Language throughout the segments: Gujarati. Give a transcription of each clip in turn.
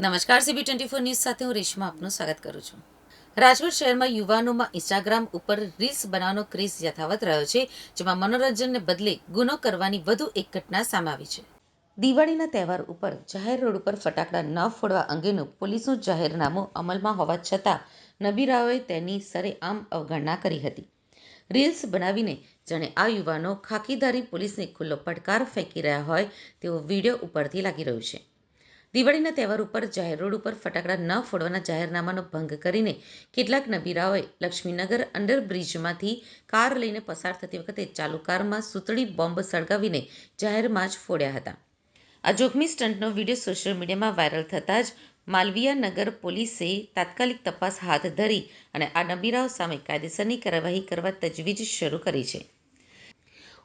નમસ્કાર સીબી ટ્વેન્ટી ફોર ન્યૂઝ સાથે હું રેશમા આપનું સ્વાગત કરું છું. રાજકોટ શહેરમાં યુવાનોમાં ઇન્સ્ટાગ્રામ ઉપર રીલ્સ બનાવવાનો ક્રેઝ યથાવત રહ્યો છે, જેમાં મનોરંજનને બદલે ગુનો કરવાની વધુ એક ઘટના સામે આવી છે. દિવાળીના તહેવાર ઉપર જાહેર રોડ ઉપર ફટાકડા ન ફોડવા અંગેનું પોલીસનું જાહેરનામું અમલમાં હોવા છતાં નબીરાઓએ તેની સરેઆમ અવગણના કરી હતી. રીલ્સ બનાવીને જાણે આ યુવાનો ખાકીધારી પોલીસને ખુલ્લો પડકાર ફેંકી રહ્યા હોય તેવો વીડિયો ઉપરથી લાગી રહ્યું છે. દિવાળીના તહેવાર ઉપર જાહેર રોડ ઉપર ફટાકડા ન ફોડવાના જાહેરનામાનો ભંગ કરીને કેટલાક નબીરાઓએ લક્ષ્મીનગર અંડરબ્રિજમાંથી કાર લઈને પસાર થતી વખતે ચાલુ કારમાં સૂતળી બોમ્બ સળગાવીને જાહેરમાં જ ફોડ્યા હતા. આ જોખમી સ્ટન્ટનો વીડિયો સોશિયલ મીડિયામાં વાયરલ થતાં જ માલવીયા નગર પોલીસે તાત્કાલિક તપાસ હાથ ધરી અને આ નબીરાઓ સામે કાયદેસરની કાર્યવાહી કરવા તજવીજ શરૂ કરી છે.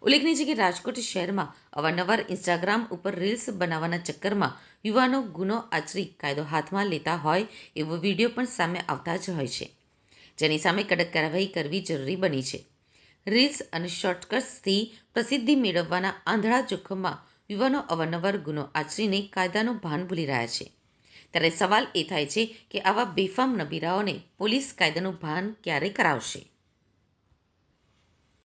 ઉલ્લેખનીય છે કે રાજકોટ શહેરમાં અવારનવાર ઇન્સ્ટાગ્રામ ઉપર રીલ્સ બનાવવાના ચક્કરમાં યુવાનો ગુનો આચરી કાયદો હાથમાં લેતા હોય એવો વીડિયો પણ સામે આવતા જ હોય છે. જેની સામે કડક કાર્યવાહી કરવી જરૂરી બની છે. રીલ્સ અને શોર્ટકટ્સથી પ્રસિદ્ધિ મેળવવાના આંધળા જોખમમાં યુવાનો અવારનવાર ગુનો આચરીને કાયદાનું ભાન ભૂલી રહ્યા છે. ત્યારે સવાલ એ થાય છે કે આવા બેફામ નબીરાઓને પોલીસ કાયદાનું ભાન ક્યારે કરાવશે?